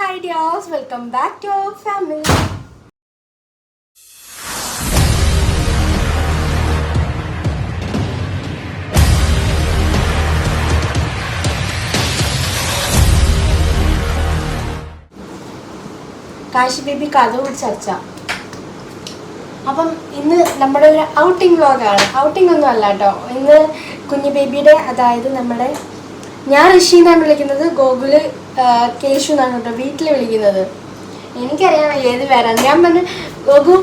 Hi dears welcome back to our family Kashi baby കഥ ചർച്ച. അപ്പം ഇന്ന് നമ്മുടെ ഒരു ഔട്ടിംഗ് വ്ലോഗാണ് ഔട്ടിംഗ് ഒന്നും അല്ല കേട്ടോ. ഇന്ന് കുഞ്ഞു ബേബിയുടെ അതായത് നമ്മുടെ ഞാൻ ഋഷി എന്നാണ് വിളിക്കുന്നത്. ഗോകുൽ കേശു എന്നാണ് കേട്ടോ വീട്ടിൽ വിളിക്കുന്നത്. എനിക്കറിയാം ഏത് പേരാണ് ഞാൻ പറഞ്ഞു ഗോകു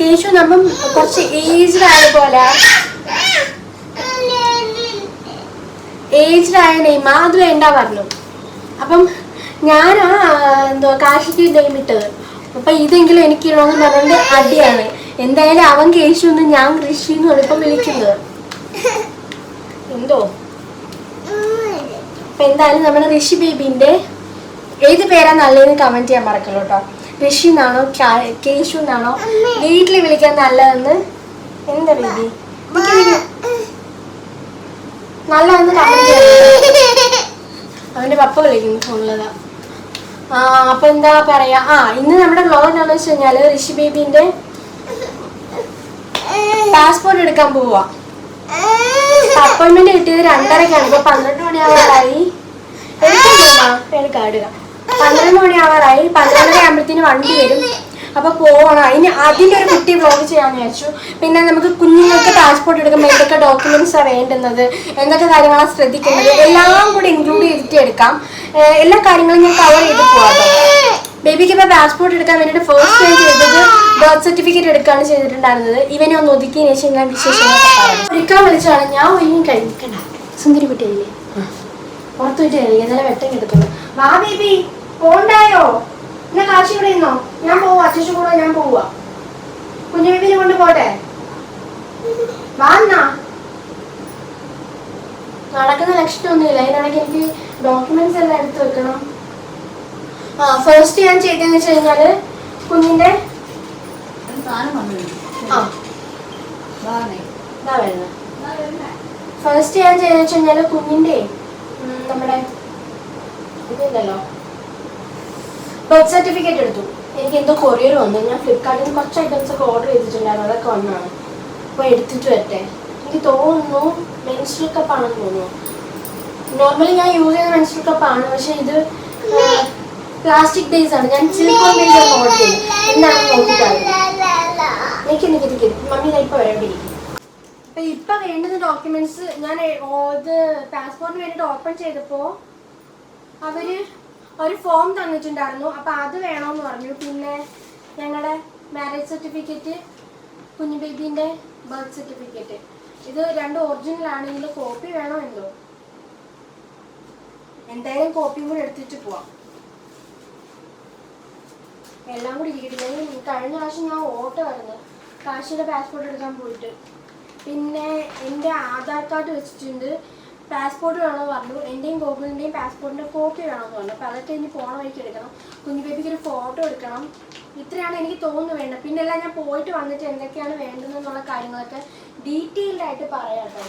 കേശു നമ്മൾ കുറച്ച് ഏജ്ഡ് ആയ പോലെ. ഏജ്ഡ് ആയ നെയ്മ അത് വേണ്ട പറഞ്ഞു. അപ്പം ഞാനാ എന്തോ കാശിക്ക് നെയ്മ് ഇട്ടത്. അപ്പൊ ഇതെങ്കിലും എനിക്ക് ഇടണമെന്ന് പറഞ്ഞുകൊണ്ട് അടിയാണ്. എന്തായാലും അവൻ കേശു എന്ന് ഞാൻ ഋഷി എന്ന് പറഞ്ഞപ്പം വിളിക്കുന്നത്. എന്തോ? അപ്പൊ എന്തായാലും നമ്മുടെ ഋഷി ബേബിന്റെ ഏത് പേരാ നല്ലതെന്ന് കമന്റ് ചെയ്യാൻ മറക്കല്ലോ കേട്ടോ. ഋഷി എന്നാണോ കേശു എന്നാണോ വീട്ടിൽ വിളിക്കാൻ നല്ലതെന്ന്? എന്താ ബേബി? നല്ലതെന്ന് കമന്റ് അവന്റെ പപ്പ വിളിക്കുന്നു ഫോണിലതാ. ആ അപ്പൊ എന്താ പറയാ? ആ ഇന്ന് നമ്മുടെ വ്ലോഗ് എന്താണെന്ന് വെച്ച് കഴിഞ്ഞാൽ ഋഷി ബേബിന്റെ പാസ്പോർട്ട് എടുക്കാൻ പോവാ. അപ്പോയിന്റ്മെന്റ് കിട്ടിയത് രണ്ടരക്കാണ്. ഇപ്പൊ പന്ത്രണ്ട് മണിയാവാറായി. എടുക്കാം പന്ത്രണ്ട് മണിയാവാറായി. പന്ത്രണ്ടര ആകുമ്പോഴത്തേന് വണ്ടി വരും. അപ്പൊ പോവണം. അതിന് അതിന്റെ ഒരു കുട്ടി വ്ലോഗ് ചെയ്യാന്ന് വിചാരിച്ചു. പിന്നെ നമുക്ക് കുഞ്ഞുങ്ങൾക്ക് പാസ്പോർട്ട് എടുക്കുമ്പോൾ എന്തൊക്കെ ഡോക്യുമെന്റ്സ് ആണ് വേണ്ടുന്നത്? എന്തൊക്കെ കാര്യങ്ങളാണ് ശ്രദ്ധിക്കേണ്ടത്? എല്ലാം കൂടി ഇൻക്ലൂഡ് ചെയ്തിട്ട് എടുക്കാം. എല്ലാ കാര്യങ്ങളും ഞാൻ കവർ ചെയ്ത് പോവാം. ബേബിക്ക് ഇപ്പൊ പാസ്പോർട്ട് എടുക്കാൻ വേണ്ടിയിട്ട് ഫസ്റ്റ് ഞാൻ ചെയ്തത് ബർത്ത് സർട്ടിഫിക്കറ്റ് എടുക്കുകയാണ് ചെയ്തിട്ടുണ്ടായിരുന്നത്. ഇവനെ ഒന്ന് ഒതുക്കിയതിനു ശേഷം ഞാൻ വിശേഷം ഒരുക്കാൻ വിളിച്ചാണ്. ഞാൻ ഒരുങ്ങി കഴിക്കണ്ട. സുന്ദരി കുട്ടിയല്ലേ പുറത്തു പോയിട്ട് കഴിയും ഇന്നലെ വെട്ടം കിട്ടത്തുള്ളൂ വാ ബേബി പോണ്ടായോ? എന്നെ കാശി ഇവിടെ ഇന്നോ ഞാൻ പോവാ അച്ഛൻ കൂടെ ഞാൻ പോവാ. കുഞ്ഞു ബേബിനെ കൊണ്ട് പോട്ടെ. വാ എന്നാ നടക്കുന്ന ലക്ഷണമൊന്നുമില്ല. അതിനാണെങ്കിൽ എനിക്ക് ഡോക്യുമെന്റ്സ് എല്ലാം എടുത്തു വെക്കണം. ആ ഫസ്റ്റ് ഞാൻ ചെയ്തതെന്ന് വെച്ച് കഴിഞ്ഞാൽ കുഞ്ഞിന്റെ ഫസ്റ്റ് ഞാൻ ചെയ്തെന്ന് വെച്ച് കഴിഞ്ഞാൽ കുഞ്ഞിന്റെ നമ്മുടെ ഇതുണ്ടല്ലോ. ബർത്ത് സർട്ടിഫിക്കറ്റ് എടുത്തു. എനിക്ക് എന്തോ കൊറിയർ വന്നു. ഞാൻ ഫ്ലിപ്കാർട്ടിൽ നിന്ന് കുറച്ച് ഐറ്റംസ് ഒക്കെ ഓർഡർ ചെയ്തിട്ടുണ്ടായിരുന്നു. അതൊക്കെ വന്നാണ്. അപ്പോൾ എടുത്തിട്ട് വരട്ടെ. എനിക്ക് തോന്നുന്നു മെൻസ്ട്രൽ കപ്പാണെന്ന് തോന്നുന്നു. നോർമലി ഞാൻ യൂസ് ചെയ്യുന്ന മെൻസ്ട്രൽ കപ്പാണ് പക്ഷേ ഇത് പ്ലാസ്റ്റിക് ബേസ് ആണ്. ഞാൻ സിലിക്കോൺ ബേസ് ഓർഡർ ചെയ്തത് എന്നാണ് നോക്കിയിട്ടായിരുന്നു എനിക്ക് എനിക്ക് മമ്മി ഞാൻ ഇപ്പൊ വരണ്ടിരിക്കും അപ്പൊ ഇപ്പൊ വേണ്ടുന്ന ഡോക്യുമെന്റ്സ് ഞാൻ ഇത് പാസ്പോർട്ടിന് വേണ്ടിട്ട് ഓപ്പൺ ചെയ്തപ്പോ അവർ ഒരു ഫോം തന്നിട്ടുണ്ടായിരുന്നു. അപ്പൊ അത് വേണോന്ന് പറഞ്ഞു. പിന്നെ ഞങ്ങളുടെ മാരേജ് സർട്ടിഫിക്കറ്റ് കുഞ്ഞു ബേബിന്റെ ബർത്ത് സർട്ടിഫിക്കറ്റ് ഇത് രണ്ട് ഒറിജിനൽ ആണ്. ഇതിന്റെ കോപ്പി വേണോ എന്തോ? എന്തായാലും കോപ്പിയും കൂടി എടുത്തിട്ട് പോവാം. എല്ലാം കൂടി ഇരിക്കട്ടെ. കഴിഞ്ഞ പ്രാവശ്യം ഞാൻ ഓട്ടോ വരുന്നത് കാശിയുടെ പാസ്പോർട്ട് എടുക്കാൻ പോയിട്ട്. പിന്നെ എന്റെ ആധാർ കാർഡ് വെച്ചിട്ടുണ്ട്. പാസ്പോർട്ട് വേണമെന്ന് പറഞ്ഞു. എന്റെയും ഗോകുലിന്റെയും പാസ്പോർട്ടിന്റെ കോപ്പി വേണമെന്ന് പറഞ്ഞു. അപ്പോൾ അതൊക്കെ ഇനി പോണ വഴിക്ക് എടുക്കണം. കുഞ്ഞു ബേബിക്ക് ഒരു ഫോട്ടോ എടുക്കണം. ഇത്രയാണ് എനിക്ക് തോന്നുന്നു വേണ്ടത്. പിന്നെ എല്ലാം ഞാൻ പോയിട്ട് വന്നിട്ട് എന്തൊക്കെയാണ് വേണ്ടതെന്നുള്ള കാര്യങ്ങളൊക്കെ ഡീറ്റെയിൽഡ് ആയിട്ട് പറയാം കേട്ടോ.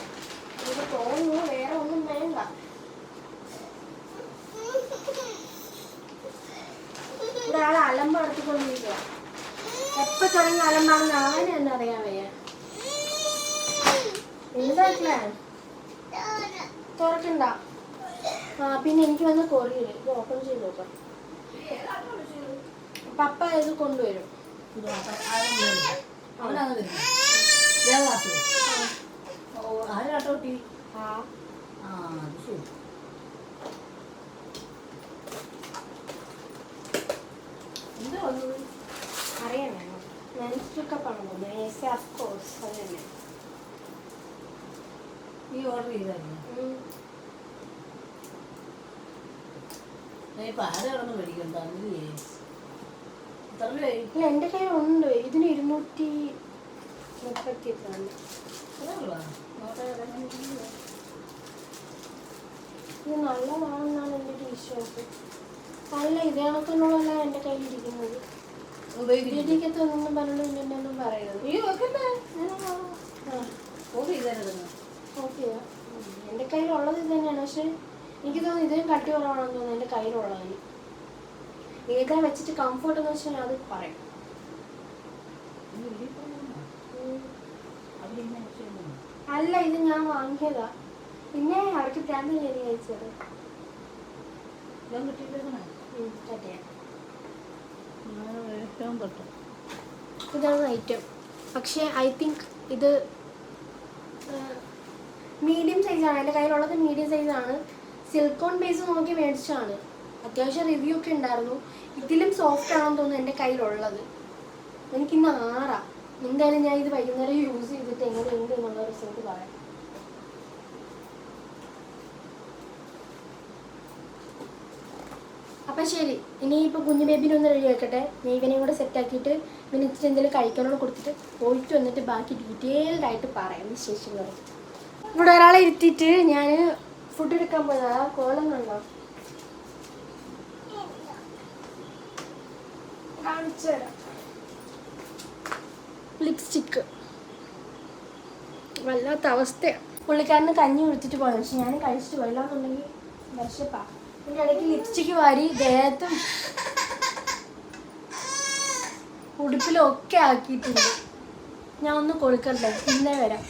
എനിക്ക് തോന്നുന്നു വേറെ ഒന്നും വേണ്ട. ആളെ അലമ്പ് നടത്തിക്കൊണ്ടിരിക്കുക എപ്പോൾ തുടങ്ങി അലമ്പാണെന്ന് അവനെന്നറിയാൻ വയ്യ. എന്താ പ്ലാൻ തുറക്കണ്ട. ആ പിന്നെ എനിക്ക് വന്ന കൊറിയർ ഇത് ഓപ്പൺ ചെയ്ത് നോക്കാം. പപ്പ ഇത് കൊണ്ടുവരും. അറിയാം തരും ദേവദാസ് ഓ ആര് കാട്ടോട്ടി ആ. ആ അത് ശരി. എന്താ വന്നത്? അറിയാൻ വേണം മെൻസ്ട്രൽ കപ്പാണെന്ന് തോന്നുന്നു ഓഫ് കോഴ്സ് അത് തന്നെ. നീ ഓർഡർ ചെയ്തായിരുന്നു. ഇല്ല എന്റെ കയ്യിലുണ്ട് ഇതിന് ഇരുന്നൂറ്റി മുപ്പത്തി ഇത് നല്ലതാണെന്നാണ് എന്റെ വിശ്വാസം. അല്ല ഇതേ കണക്കിനുള്ളതല്ല എന്റെ കയ്യിലിരിക്കുന്നത്. ഉപയോഗിക്കുന്നു വീട്ടിലേക്കത്തൊന്നും പറഞ്ഞു ഇന്നൊന്നും പറയരുത്. ഈ വെക്കണ്ടേ. ആ. ഓർഡർ ചെയ്തായിരുന്നു ഓക്കെ. എന്റെ കയ്യിലുള്ളത് ഇത് തന്നെയാണ്. പക്ഷെ എനിക്ക് തോന്നുന്നു ഇതിനും കട്ടി കുറവാണെന്ന് തോന്നുന്നു എന്റെ കയ്യിലുള്ളതിന്. ഏതാ വെച്ചിട്ട് കംഫർട്ട് എന്ന് വെച്ചാൽ അത് പറയാം? അല്ല ഇത് ഞാൻ വാങ്ങിയതാ. പിന്നെ അവർക്ക് പ്രാന്ത് ഞാൻ കഴിച്ചത് ഇതും കിട്ടിയില്ലേക്കണേ? ഞാൻ ഏറ്റവും തൊട്ട്. ഇതാണ് ഐറ്റം പക്ഷേ ഐ തിങ്ക് ഇത് മീഡിയം സൈസാണ് എന്റെ കയ്യിലുള്ളത് മീഡിയം സൈസാണ് സിൽക്കോൺ ബേസ് നോക്കി മേടിച്ചാണ് അത്യാവശ്യം റിവ്യൂ ഒക്കെ ഉണ്ടായിരുന്നു. ഇതിലും സോഫ്റ്റ് ആണെന്ന് തോന്നുന്നു എന്റെ കയ്യിലുള്ളത്. എനിക്കിന്ന് ആറാ. എന്തായാലും ഞാൻ ഇത് വൈകുന്നേരം യൂസ് ചെയ്തിട്ട് എങ്ങനെ ഉണ്ട് എന്നുള്ള റിസൾട്ട് പറയാം. അപ്പം ശരി. ഇനി ഇപ്പോൾ കുഞ്ഞു ബേബിനെ ഒന്ന് റെഡി ആക്കട്ടെ. ഞാൻ കൂടെ സെറ്റ് ആക്കിയിട്ട് ഇവന് ഇച്ചിരി എന്തെങ്കിലും കഴിക്കാനോട് കൊടുത്തിട്ട് പോയിട്ട് വന്നിട്ട് ബാക്കി ഡീറ്റെയിൽഡ് ആയിട്ട് പറയാം വിശേഷങ്ങൾ ഇവിടെ ഒരാളെ ഇരുത്തിയിട്ട് ഞാൻ ഫുഡ് എടുക്കാൻ പോയതാ. കോലം കണ്ടോ? ലിപ്സ്റ്റിക്ക് വല്ലാത്ത അവസ്ഥയാണ് പുള്ളിക്കാരന് കഞ്ഞി കൊടുത്തിട്ട് പോയത്. പക്ഷെ ഞാൻ കഴിച്ചിട്ട് പോയില്ല എന്നുണ്ടെങ്കിൽ വിശപ്പാ. എന്റെ ഇടയ്ക്ക് ലിപ്സ്റ്റിക്ക് വാരി ദേഹത്തും ഉടുപ്പിലും ഒക്കെ ആക്കിയിട്ടുണ്ട്. ഞാൻ ഒന്ന് കൊടുക്കട്ടെ? ഇന്നേ വരാം.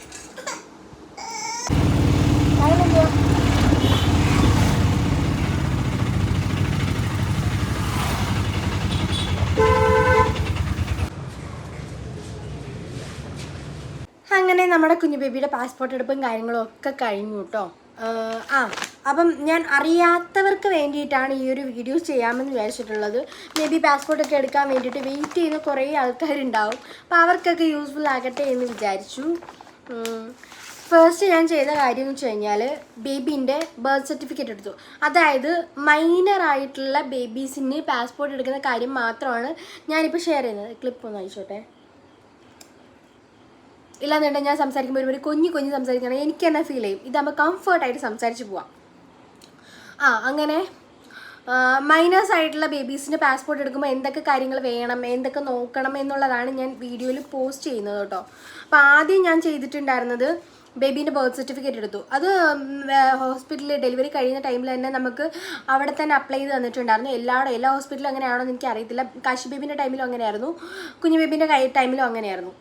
അങ്ങനെ നമ്മുടെ കുഞ്ഞു ബേബിയുടെ പാസ്പോർട്ട് എടുപ്പും കാര്യങ്ങളും ഒക്കെ കഴിഞ്ഞു കേട്ടോ ആ അപ്പം ഞാൻ അറിയാത്തവർക്ക് വേണ്ടിയിട്ടാണ് ഈ ഒരു വീഡിയോ ചെയ്യാമെന്ന് വിചാരിച്ചിട്ടുള്ളത്. മേ ബി പാസ്പോർട്ടൊക്കെ എടുക്കാൻ വേണ്ടിയിട്ട് വെയിറ്റ് ചെയ്യുന്ന കുറേ ആൾക്കാരുണ്ടാവും. അപ്പോൾ അവർക്കൊക്കെ യൂസ്ഫുൾ ആകട്ടെ എന്ന് വിചാരിച്ചു. ഫസ്റ്റ് ഞാൻ ചെയ്ത കാര്യം എന്ന് വെച്ച് കഴിഞ്ഞാൽ ബേബീന്റെ ബർത്ത് സർട്ടിഫിക്കറ്റ് എടുത്തു. അതായത് മൈനർ ആയിട്ടുള്ള ബേബീസിന് പാസ്പോർട്ട് എടുക്കുന്ന കാര്യം മാത്രമാണ് ഞാനിപ്പോൾ ഷെയർ ചെയ്യുന്നത്. ക്ലിപ്പ് ഒന്ന് അയച്ചോട്ടെ. ഇല്ലാന്നുണ്ടെങ്കിൽ ഞാൻ സംസാരിക്കുമ്പോൾ ഒരു കുഞ്ഞു കുഞ്ഞു സംസാരിക്കണം എനിക്ക് തന്നെ ഫീൽ ചെയ്യും. ഇതാകുമ്പോൾ കംഫർട്ടായിട്ട് സംസാരിച്ച് പോവാം. ആ അങ്ങനെ മൈനേഴ്സ് ആയിട്ടുള്ള ബേബീസിന്റെ പാസ്പോർട്ട് എടുക്കുമ്പോൾ എന്തൊക്കെ കാര്യങ്ങൾ വേണം എന്തൊക്കെ നോക്കണം എന്നുള്ളതാണ് ഞാൻ വീഡിയോയിൽ പോസ്റ്റ് ചെയ്യുന്നത് കേട്ടോ. അപ്പോൾ ആദ്യം ഞാൻ ചെയ്തിട്ടുണ്ടായിരുന്നത് ബേബീന്റെ ബർത്ത് സർട്ടിഫിക്കറ്റ് എടുത്തു. അത് ഹോസ്പിറ്റലിൽ ഡെലിവറി കഴിയുന്ന ടൈമിൽ തന്നെ നമുക്ക് അവിടെ തന്നെ അപ്ലൈ ചെയ്ത് തന്നിട്ടുണ്ടായിരുന്നു. എല്ലാവരും എല്ലാ ഹോസ്പിറ്റലും അങ്ങനെയാണോ എന്ന് എനിക്ക് അറിയത്തില്ല കാശി ബേബീന്റെ ടൈമിലും അങ്ങനെയായിരുന്നു. കുഞ്ഞു ബേബീന്റെ ടൈമിലും അങ്ങനെയായിരുന്നു.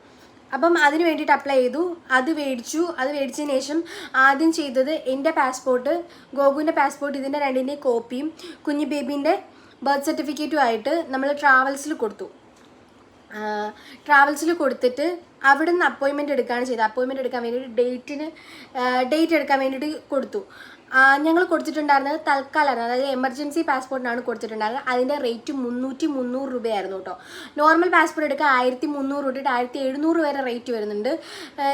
അപ്പം അതിന് വേണ്ടിയിട്ട് അപ്ലൈ ചെയ്തു. അത് മേടിച്ചു. അത് മേടിച്ചതിന് ശേഷം ആദ്യം ചെയ്തത് എന്റെ പാസ്പോർട്ട് ഗോകുവിന്റെ പാസ്പോർട്ട് ഇതിന്റെ രണ്ടിന്റെയും കോപ്പിയും കുഞ്ഞു ബേബീന്റെ ബർത്ത് സർട്ടിഫിക്കറ്റും ആയിട്ട് നമ്മൾ ട്രാവൽസിൽ കൊടുത്തു. ട്രാവൽസിൽ കൊടുത്തിട്ട് അവിടെ നിന്ന് അപ്പോയിൻമെന്റ് എടുക്കുകയാണ് ചെയ്തത്. അപ്പോയിൻമെന്റ് എടുക്കാൻ വേണ്ടിയിട്ട് ഡേറ്റിന് ഡേറ്റ് എടുക്കാൻ വേണ്ടിയിട്ട് കൊടുത്തു. ഞങ്ങൾ കൊടുത്തിട്ടുണ്ടായിരുന്നത് തൽക്കാലമായിരുന്നു അതായത് എമർജൻസി പാസ്പോർട്ടിനാണ് കൊടുത്തിട്ടുണ്ടായിരുന്നത്. അതിന്റെ റേറ്റ് മുന്നൂറ്റി മുന്നൂറ് രൂപയായിരുന്നു കേട്ടോ. നോർമൽ പാസ്പോർട്ട് എടുക്കുക ആയിരത്തി മുന്നൂറ് തൊട്ടിട്ട് ആയിരത്തി എഴുന്നൂറ് വരെ റേറ്റ് വരുന്നുണ്ട്.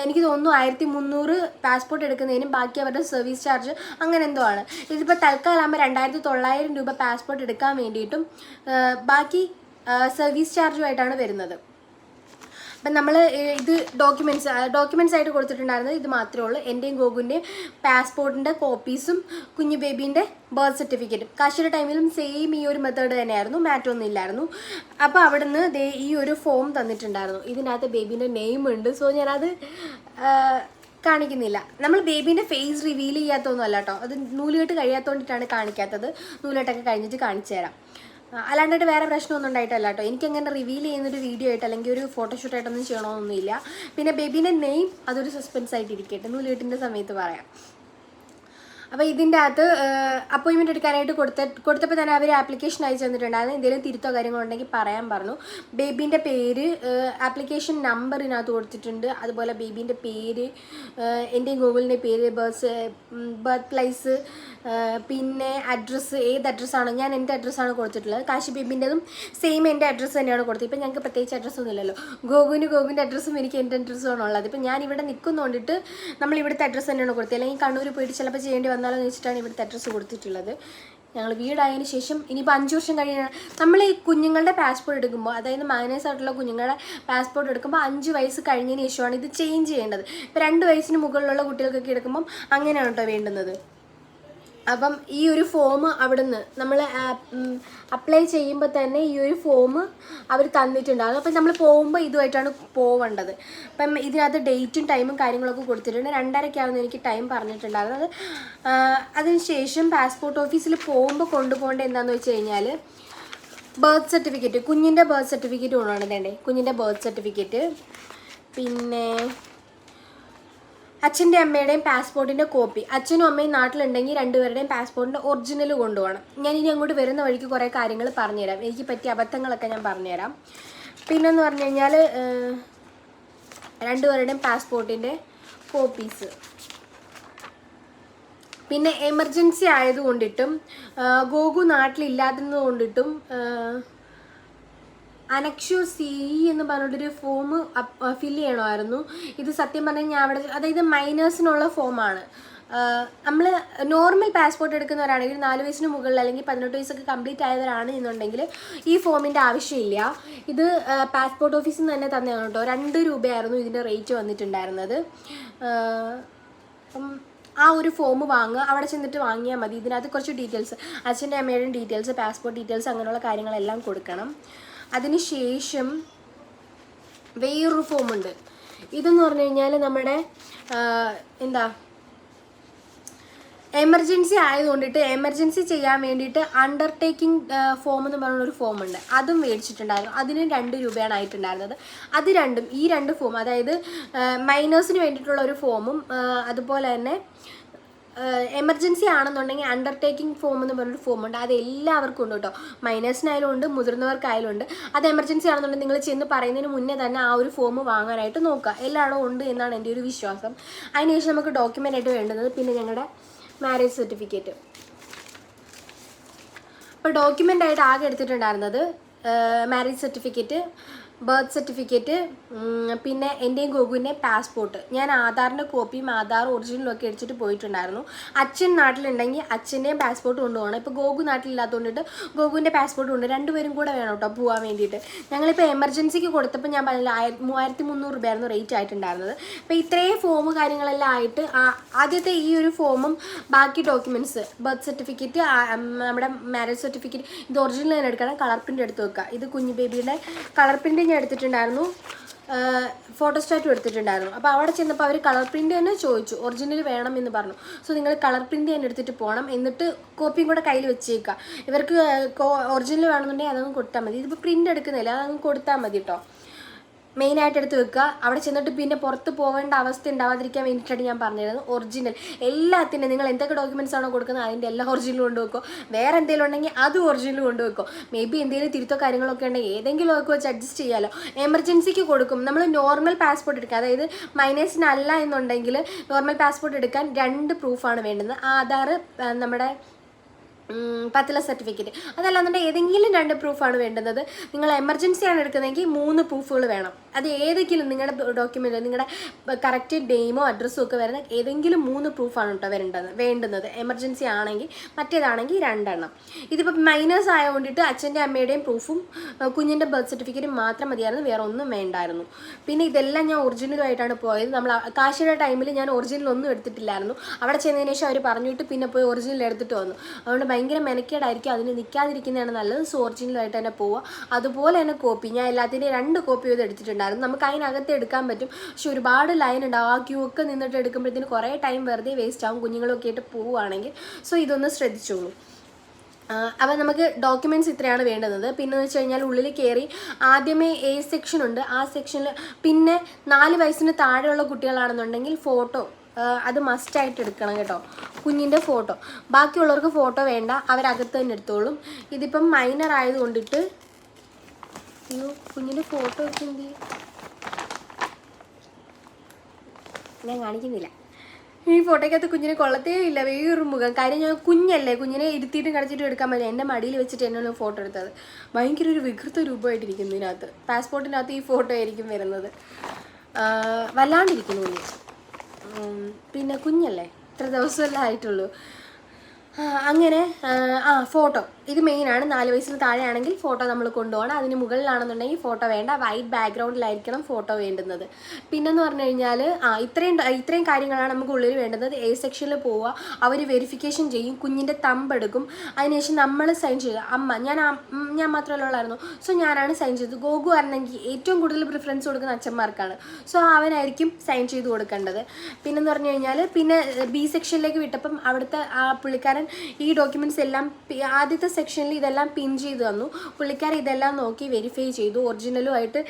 എനിക്ക് തോന്നുന്നു ആയിരത്തി മുന്നൂറ് പാസ്പോർട്ട് എടുക്കുന്നതിനും ബാക്കി അവരുടെ സർവീസ് ചാർജ് അങ്ങനെ എന്തോ ആണ്. ഇതിപ്പോൾ തൽക്കാലമാകുമ്പോൾ രണ്ടായിരത്തി തൊള്ളായിരം രൂപ പാസ്പോർട്ട് എടുക്കാൻ വേണ്ടിയിട്ടും ബാക്കി സർവീസ് ചാർജുമായിട്ടാണ് വരുന്നത്. അപ്പം നമ്മൾ ഇത് ഡോക്യുമെന്റ്സ് ഡോക്യുമെന്റ്സ് ആയിട്ട് കൊടുത്തിട്ടുണ്ടായിരുന്നത് ഇത് മാത്രമേ ഉള്ളൂ. എന്റെയും ഗോകുവിന്റെയും പാസ്പോർട്ടിന്റെ കോപ്പീസും കുഞ്ഞു ബേബീന്റെ ബർത്ത് സർട്ടിഫിക്കറ്റും കാശിയുടെ ടൈമിലും സെയിം ഈ ഒരു മെത്തേഡ് തന്നെയായിരുന്നു. മാറ്റൊന്നും ഇല്ലായിരുന്നു. അപ്പോൾ അവിടുന്ന് ദേ ഈ ഒരു ഫോം തന്നിട്ടുണ്ടായിരുന്നു. ഇതിനകത്ത് ബേബീന്റെ നെയിം ഉണ്ട്. സോ ഞാനത് കാണിക്കുന്നില്ല. നമ്മൾ ബേബീന്റെ ഫേസ് റിവീൽ ചെയ്യാത്തൊന്നും അല്ല കേട്ടോ. അത് നൂലുകെട്ട് കഴിയാത്തോണ്ടിട്ടാണ് കാണിക്കാത്തത്. നൂലുകെട്ടൊക്കെ കഴിഞ്ഞിട്ട് കാണിച്ചു തരാം. ആ, അല്ലാണ്ടിട്ട് വേറെ പ്രശ്നമൊന്നും ഉണ്ടായിട്ടല്ല കേട്ടോ. എനിക്കങ്ങനെ റിവീൽ ചെയ്യുന്നൊരു വീഡിയോ ആയിട്ട് അല്ലെങ്കിൽ ഒരു ഫോട്ടോഷൂട്ടായിട്ടൊന്നും ചെയ്യണമെന്നൊന്നുമില്ല പിന്നെ ബേബീന്റെ നെയിം അതൊരു സസ്പെൻസ് ആയിട്ട് ഇരിക്കട്ടെ നൂലുകെട്ടിന്റെ സമയത്ത് പറയാം. അപ്പോൾ ഇതിന്റെ അകത്ത് അപ്പോയിൻമെന്റ് എടുക്കാനായിട്ട് കൊടുത്ത കൊടുത്തപ്പോൾ തന്നെ അവർ ആപ്ലിക്കേഷൻ അയച്ചു തന്നിട്ടുണ്ടായിരുന്നു. എന്തെങ്കിലും തിരുത്തോ കാര്യങ്ങളോ ഉണ്ടെങ്കിൽ പറയാൻ പറഞ്ഞു. ബേബീന്റെ പേര് ആപ്ലിക്കേഷൻ നമ്പർ ഇതിനകത്ത് കൊടുത്തിട്ടുണ്ട്. അതുപോലെ ബേബീന്റെ പേര് എന്റെയും ഗൂഗിളിന്റെ പേര് ബേഴ്സ് ബർത്ത് പ്ലേസ് പിന്നെ അഡ്രസ്സ് ഏത് അഡ്രസ്സാണ് ഞാൻ എന്റെ അഡ്രസ്സാണ് കൊടുത്തിട്ടുള്ളത്. കാശി ബേബിന്റെതും സെയിം എന്റെ അഡ്രസ്സ് തന്നെയാണ് കൊടുത്തത്. ഇപ്പം ഞങ്ങൾക്ക് പ്രത്യേകിച്ച് അഡ്രസ്സൊന്നും ഇല്ലല്ലോ. ഗോകുവിന് ഗോകുവിന്റെ അഡ്രസ്സും എനിക്ക് എന്റെ അഡ്രസ്സുമാണ് ഉള്ളത്. ഇപ്പം ഞാൻ ഇവിടെ നിൽക്കുന്നുകൊണ്ടിട്ട് നമ്മൾ ഇവിടുത്തെ അഡ്രസ്സ് തന്നെയാണ് കൊടുത്തത്. അല്ലെങ്കിൽ കണ്ണൂർ പോയിട്ട് ചിലപ്പോൾ ചെയ്യേണ്ടി വന്നാലോ എന്ന് വെച്ചിട്ടാണ് ഇവിടുത്തെ അഡ്രസ്സ് കൊടുത്തിട്ടുള്ളത്. ഞങ്ങൾ വീടായതിനു ശേഷം ഇനിയിപ്പോൾ അഞ്ച് വർഷം കഴിഞ്ഞാൽ നമ്മൾ ഈ കുഞ്ഞുങ്ങളുടെ പാസ്പോർട്ട് എടുക്കുമ്പോൾ അതായത് മൈനേഴ്സ് ആയിട്ടുള്ള കുഞ്ഞുങ്ങളുടെ പാസ്പോർട്ട് എടുക്കുമ്പോൾ അഞ്ച് വയസ്സ് കഴിഞ്ഞതിന് ശേഷമാണ് ഇത് ചേഞ്ച് ചെയ്യേണ്ടത്. ഇപ്പോൾ രണ്ട് വയസ്സിന് മുകളിലുള്ള കുട്ടികൾക്കൊക്കെ എടുക്കുമ്പം അങ്ങനെയാണ് കേട്ടോ വേണ്ടുന്നത്. അപ്പം ഈ ഒരു ഫോം അവിടുന്ന് നമ്മൾ അപ്ലൈ ചെയ്യുമ്പോൾ തന്നെ ഈ ഒരു ഫോം അവർ തന്നിട്ടുണ്ടാകും. അപ്പം നമ്മൾ പോകുമ്പോൾ ഇതുമായിട്ടാണ് പോവേണ്ടത്. അപ്പം ഇതിനകത്ത് ഡേറ്റും ടൈമും കാര്യങ്ങളൊക്കെ കൊടുത്തിട്ടുണ്ട്. രണ്ടരയ്ക്കാവുന്ന എനിക്ക് ടൈം പറഞ്ഞിട്ടുണ്ടാകുന്നത് അതിനുശേഷം പാസ്പോർട്ട് ഓഫീസിൽ പോകുമ്പോൾ കൊണ്ടുപോകേണ്ടത് എന്താണെന്ന് വെച്ച് കഴിഞ്ഞാൽ ബർത്ത് സർട്ടിഫിക്കറ്റ് കുഞ്ഞിന്റെ ബർത്ത് സർട്ടിഫിക്കറ്റ് കൊണ്ടുപോകണം വേണ്ടേ കുഞ്ഞിന്റെ ബർത്ത് സർട്ടിഫിക്കറ്റ് പിന്നെ അച്ഛന്റെ അമ്മയുടെയും പാസ്പോർട്ടിന്റെ കോപ്പി. അച്ഛനും അമ്മയും നാട്ടിലുണ്ടെങ്കിൽ രണ്ടുപേരുടെയും പാസ്പോർട്ടിന്റെ ഒറിജിനൽ കൊണ്ടുപോകണം. ഞാൻ ഇനി അങ്ങോട്ട് വരുന്ന വഴിക്ക് കുറേ കാര്യങ്ങൾ പറഞ്ഞുതരാം. എനിക്ക് പറ്റിയ അബദ്ധങ്ങളൊക്കെ ഞാൻ പറഞ്ഞുതരാം. പിന്നെന്ന് പറഞ്ഞു കഴിഞ്ഞാൽ രണ്ടുപേരുടെയും പാസ്പോർട്ടിന്റെ കോപ്പീസ്. പിന്നെ എമർജൻസി ആയതുകൊണ്ടിട്ടും ഗോകു നാട്ടിലില്ലാത്തത് കൊണ്ടിട്ടും അനക്ഷു സി എന്ന് പറഞ്ഞിട്ടൊരു ഫോം ഫില്ല് ചെയ്യണമായിരുന്നു. ഇത് സത്യം പറഞ്ഞാൽ ഞാൻ അവിടെ അതായത് മൈനേഴ്സിനുള്ള ഫോമാണ് നമ്മൾ നോർമൽ പാസ്പോർട്ട് എടുക്കുന്നവരാണെങ്കിൽ നാല് വയസ്സിന് മുകളിൽ അല്ലെങ്കിൽ പതിനെട്ട് വയസ്സൊക്കെ കംപ്ലീറ്റ് ആയവരാണ് എന്നുണ്ടെങ്കിൽ ഈ ഫോമിന്റെ ആവശ്യമില്ല. ഇത് പാസ്പോർട്ട് ഓഫീസിൽ നിന്ന് തന്നെ തന്നെയാണ് കേട്ടോ. രണ്ട് രൂപയായിരുന്നു ഇതിന്റെ റേറ്റ് വന്നിട്ടുണ്ടായിരുന്നത്. അപ്പം ആ ഒരു ഫോം വാങ്ങുക അവിടെ ചെന്നിട്ട് വാങ്ങിയാൽ മതി. ഇതിനകത്ത് കുറച്ച് ഡീറ്റെയിൽസ് അച്ഛന്റെ അമ്മയുടെയും ഡീറ്റെയിൽസ് പാസ്പോർട്ട് ഡീറ്റെയിൽസ് അങ്ങനെയുള്ള കാര്യങ്ങളെല്ലാം കൊടുക്കണം. അതിനുശേഷം വേറൊരു ഫോമുണ്ട്. ഇതെന്ന് പറഞ്ഞു കഴിഞ്ഞാൽ നമ്മുടെ എന്താ എമർജൻസി ആയതുകൊണ്ടിട്ട് എമർജൻസി ചെയ്യാൻ വേണ്ടിയിട്ട് അണ്ടർടേക്കിംഗ് ഫോം എന്ന് പറഞ്ഞ ഒരു ഫോം ഉണ്ട് അതും മേടിച്ചിട്ടുണ്ടായിരുന്നു. അതിന് രണ്ട് രൂപയാണ് ആയിട്ടുണ്ടായിരുന്നത്. അത് രണ്ടും ഈ രണ്ട് ഫോം അതായത് മൈനേഴ്സിന് വേണ്ടിയിട്ടുള്ള ഒരു ഫോമും അതുപോലെ തന്നെ എമർജൻസി ആണെന്നുണ്ടെങ്കിൽ അണ്ടർടേക്കിംഗ് ഫോം എന്ന് പറഞ്ഞൊരു ഫോം ഉണ്ട്. അത് എല്ലാവർക്കും ഉണ്ട് കേട്ടോ. മൈനേഴ്സിനായാലും ഉണ്ട് മുതിർന്നവർക്കായാലും ഉണ്ട്. അത് എമർജൻസി ആണെന്നുണ്ടെങ്കിൽ നിങ്ങൾ ചെന്ന് പറയുന്നതിന് മുന്നേ തന്നെ ആ ഒരു ഫോം വാങ്ങാനായിട്ട് നോക്കുക. എല്ലായിടവും ഉണ്ട് എന്നാണ് എന്റെ ഒരു വിശ്വാസം. അതിനുശേഷം നമുക്ക് ഡോക്യുമെന്റ് ആയിട്ട് വേണ്ടുന്നത് പിന്നെ ഞങ്ങളുടെ മാരേജ് സർട്ടിഫിക്കറ്റ് അപ്പോൾ ഡോക്യുമെന്റ് ആയിട്ട് ആകെ എടുത്തിട്ടുണ്ടായിരുന്നത് മാരേജ് സർട്ടിഫിക്കറ്റ് ബർത്ത് സർട്ടിഫിക്കറ്റ് പിന്നെ എന്റെയും ഗോകുവിന്റെയും പാസ്പോർട്ട് ഞാൻ ആധാറിന്റെ കോപ്പിയും ആധാർ ഒറിജിനലും ഒക്കെ അടിച്ചിട്ട് പോയിട്ടുണ്ടായിരുന്നു. അച്ഛൻ നാട്ടിലുണ്ടെങ്കിൽ അച്ഛന്റെയും പാസ്പോർട്ട് കൊണ്ടുപോകണം. ഇപ്പോൾ ഗോകു നാട്ടിലില്ലാത്തതുകൊണ്ടിട്ട് ഗോകുവിന്റെ പാസ്പോർട്ട് ഉണ്ട്. രണ്ടുപേരും കൂടെ വേണം കേട്ടോ പോകാൻ വേണ്ടിയിട്ട്. ഞങ്ങളിപ്പോൾ എമർജൻസിക്ക് കൊടുത്തപ്പോൾ ഞാൻ പറഞ്ഞില്ല ആയിര മൂവായിരത്തി മുന്നൂറ് രൂപയായിരുന്നു റേറ്റ് ആയിട്ടുണ്ടായിരുന്നത്. അപ്പോൾ ഇത്രയും ഫോം കാര്യങ്ങളെല്ലാം ആയിട്ട് ആദ്യത്തെ ഈ ഒരു ഫോമും ബാക്കി ഡോക്യുമെന്റ്സ് ബർത്ത് സർട്ടിഫിക്കറ്റ് നമ്മുടെ മാരേജ് സർട്ടിഫിക്കറ്റ് ഇത് ഒറിജിനൽ തന്നെ എടുക്കണം. കളർ പ്രിന്റ് എടുത്ത് വെക്കുക. ഇത് കുഞ്ഞു ബേബിയുടെ കളർ പ്രിന്റ് ഞാൻ എടുത്തിട്ടുണ്ടായിരുന്നു. ഫോട്ടോസ്റ്റാറ്റും എടുത്തിട്ടുണ്ടായിരുന്നു. അപ്പോൾ അവിടെ ചെന്നപ്പോൾ അവർ കളർ പ്രിന്റ് തന്നെ ചോദിച്ചു. ഒറിജിനൽ വേണം എന്ന് പറഞ്ഞു. സോ നിങ്ങൾ കളർ പ്രിന്റ് തന്നെ എടുത്തിട്ട് പോകണം എന്നിട്ട് കോപ്പിയും കൂടെ കയ്യിൽ വെച്ചേക്കുക ഇവർക്ക് ഒറിജിനൽ വേണമെന്നുണ്ടെങ്കിൽ അതങ്ങ് കൊടുത്താൽ മതി. ഇതിപ്പോൾ പ്രിന്റ് എടുക്കുന്നില്ല. അതങ്ങ് കൊടുത്താൽ മതി കേട്ടോ മെയിനായിട്ട് എടുത്ത് വെക്കുക. അവിടെ ചെന്നിട്ട് പിന്നെ പുറത്ത് പോകേണ്ട അവസ്ഥ ഉണ്ടാവാതിരിക്കാൻ വേണ്ടിയിട്ടാണ് ഞാൻ പറഞ്ഞിരുന്നത്. ഒറിജിനൽ എല്ലാത്തിന്റെ നിങ്ങൾ എന്തൊക്കെ ഡോക്യുമെന്റ്സ് ആണോ കൊടുക്കുന്നത് അതിന്റെ എല്ലാ ഒറിജിനലും കൊണ്ടുവെക്കോ വേറെ എന്തെങ്കിലും ഉണ്ടെങ്കിൽ അത് ഒറിജിനൽ കൊണ്ടുവെക്കോ മേ ബി എന്തെങ്കിലും തിരുത്തോ കാര്യങ്ങളൊക്കെ ഉണ്ടെങ്കിൽ ഏതെങ്കിലും ഒക്കെ വെച്ച് അഡ്ജസ്റ്റ് ചെയ്യാമല്ലോ എമർജൻസിക്ക് കൊടുക്കും. നമ്മൾ നോർമൽ പാസ്പോർട്ട് എടുക്കുക. അതായത് മൈനേഴ്സിനല്ല എന്നുണ്ടെങ്കിൽ നോർമൽ പാസ്പോർട്ട് എടുക്കാൻ രണ്ട് പ്രൂഫാണ് വേണ്ടുന്നത്. ആധാർ നമ്മുടെ പത്തില സർട്ടിഫിക്കറ്റ്. അതല്ലാന്നുണ്ടെങ്കിൽ ഏതെങ്കിലും രണ്ട് പ്രൂഫാണ് വേണ്ടുന്നത്. നിങ്ങൾ എമർജൻസി ആണ് എടുക്കുന്നതെങ്കിൽ മൂന്ന് പ്രൂഫുകൾ വേണം. അത് ഏതെങ്കിലും നിങ്ങളുടെ ഡോക്യുമെന്റ് നിങ്ങളുടെ കറക്റ്റ് നെയിമോ അഡ്രസ്സോ ഒക്കെ വരുന്ന ഏതെങ്കിലും മൂന്ന് പ്രൂഫാണ് കേട്ടോ വരേണ്ടത് വേണ്ടുന്നത്. എമർജൻസി ആണെങ്കിൽ മറ്റേതാണെങ്കിൽ രണ്ടെണ്ണം. ഇതിപ്പോൾ മൈനേഴ്സ് ആയതുകൊണ്ടിട്ട് അച്ഛന്റെ അമ്മയുടെയും പ്രൂഫും കുഞ്ഞിന്റെ ബർത്ത് സർട്ടിഫിക്കറ്റും മാത്രം മതിയായിരുന്നു വേറെ ഒന്നും വേണ്ടായിരുന്നു. പിന്നെ ഇതെല്ലാം ഞാൻ ഒറിജിനലുമായിട്ടാണ് പോയത്. നമ്മൾ കാശിയുടെ ടൈമിൽ ഞാൻ ഒറിജിനൽ ഒന്നും എടുത്തിട്ടില്ലായിരുന്നു. അവിടെ ചെന്നതിന് ശേഷം അവർ പറഞ്ഞിട്ട് പിന്നെ പോയി ഒറിജിനൽ എടുത്തിട്ട് വന്നു. അതുകൊണ്ട് ഭയങ്കര മെനക്കേടായിരിക്കും അതിന് നിൽക്കാതിരിക്കുന്നതാണ് നല്ലത്. സോ ഒറിജിനലായിട്ട് തന്നെ പോവുക. അതുപോലെ തന്നെ കോപ്പി. ഞാൻ എല്ലാത്തിന്റെയും രണ്ട് കോപ്പി ചെയ്ത് എടുത്തിട്ടുണ്ടായിരുന്നു. നമുക്ക് അതിനകത്ത് എടുക്കാൻ പറ്റും. പക്ഷെ ഒരുപാട് ലൈൻ ഉണ്ടാവും ആ ക്യൂ ഒക്കെ നിന്നിട്ട് എടുക്കുമ്പോഴത്തേന് കുറേ ടൈം വെറുതെ വേസ്റ്റ് ആവും. കുഞ്ഞുങ്ങളൊക്കെ ആയിട്ട് പോവുകയാണെങ്കിൽ. സോ ഇതൊന്ന് ശ്രദ്ധിച്ചോളൂ. അപ്പം നമുക്ക് ഡോക്യുമെന്റ്സ് ഇത്രയാണ് വേണ്ടുന്നത്. പിന്നെ വെച്ച് കഴിഞ്ഞാൽ ഉള്ളിൽ കയറി ആദ്യമേ എ സെക്ഷൻ ഉണ്ട്. ആ സെക്ഷനിൽ പിന്നെ നാല് വയസ്സിന് താഴെയുള്ള കുട്ടികളാണെന്നുണ്ടെങ്കിൽ ഫോട്ടോ അത് മസ്റ്റായിട്ട് എടുക്കണം കേട്ടോ. കുഞ്ഞിന്റെ ഫോട്ടോ ബാക്കിയുള്ളവർക്ക് ഫോട്ടോ വേണ്ട. അവരകത്ത് തന്നെ എടുത്തോളും. ഇതിപ്പം മൈനർ ആയതുകൊണ്ടിട്ട് അയ്യോ കുഞ്ഞിന്റെ ഫോട്ടോ ഒക്കെ എന്ത്? ഞാൻ കാണിക്കുന്നില്ല. ഈ ഫോട്ടോയ്ക്കകത്ത് കുഞ്ഞിനെ കൊള്ളത്തേ ഇല്ല. വേറൊരു മുഖം. കാര്യം ഞാൻ കുഞ്ഞല്ലേ. കുഞ്ഞിനെ ഇരുത്തിയിട്ടും കടച്ചിട്ടും എടുക്കാൻ പറ്റില്ല. എന്റെ മടിയിൽ വെച്ചിട്ട് എന്നോട് ഫോട്ടോ എടുത്തത്. ഭയങ്കര ഒരു വികൃത രൂപമായിട്ടിരിക്കുന്നു ഇതിനകത്ത്. പാസ്പോർട്ടിനകത്ത് ഈ ഫോട്ടോ ആയിരിക്കും വരുന്നത്. വല്ലാണ്ടിരിക്കുന്നു കുഞ്ഞ്. പിന്നെ കുഞ്ഞല്ലേ? ഇത്ര ദിവസമല്ലേ ആയിട്ടുള്ളൂ. അങ്ങനെ ആ, ഫോട്ടോ. ഇത് മെയിനാണ് നാല് വയസ്സിന് താഴെയാണെങ്കിൽ ഫോട്ടോ നമ്മൾ കൊണ്ടുപോകണം. അതിന് മുകളിലാണെന്നുണ്ടെങ്കിൽ ഫോട്ടോ വേണ്ട. വൈറ്റ് ബാക്ക്ഗ്രൗണ്ടിലായിരിക്കണം ഫോട്ടോ വേണ്ടുന്നത്. പിന്നെന്ന് പറഞ്ഞു കഴിഞ്ഞാൽ ആ ഇത്രയും ഇത്രയും കാര്യങ്ങളാണ് നമുക്ക് ഉള്ളിൽ വേണ്ടുന്നത്. എ സെക്ഷനിൽ പോവുക. അവർ വെരിഫിക്കേഷൻ ചെയ്യും. കുഞ്ഞിന്റെ തമ്പെടുക്കും അതിനുശേഷം നമ്മൾ സൈൻ ചെയ്യുക. അമ്മ ഞാൻ ഞാൻ മാത്രമല്ല ഉള്ളായിരുന്നു. സോ ഞാനാണ് സൈൻ ചെയ്തത്. ഗോഗു ആയിരുന്നെങ്കിൽ ഏറ്റവും കൂടുതൽ പ്രിഫറൻസ് കൊടുക്കുന്ന അച്ഛന്മാർക്കാണ്. സോ അവനായിരിക്കും സൈൻ ചെയ്ത് കൊടുക്കേണ്ടത്. പിന്നെന്ന് പറഞ്ഞു കഴിഞ്ഞാൽ പിന്നെ ബി സെക്ഷനിലേക്ക് വിട്ടപ്പം അവിടുത്തെ ആ പുള്ളിക്കാരൻ ഈ ഡോക്യുമെന്റ്സ് എല്ലാം ആദ്യത്തെ സെക്ഷനിൽ ഇതെല്ലാം പിൻ ചെയ്ത് തന്നു. പുള്ളിക്കാർ ഇതെല്ലാം നോക്കി വെരിഫൈ ചെയ്തു. ഒറിജിനലുമായിട്ട്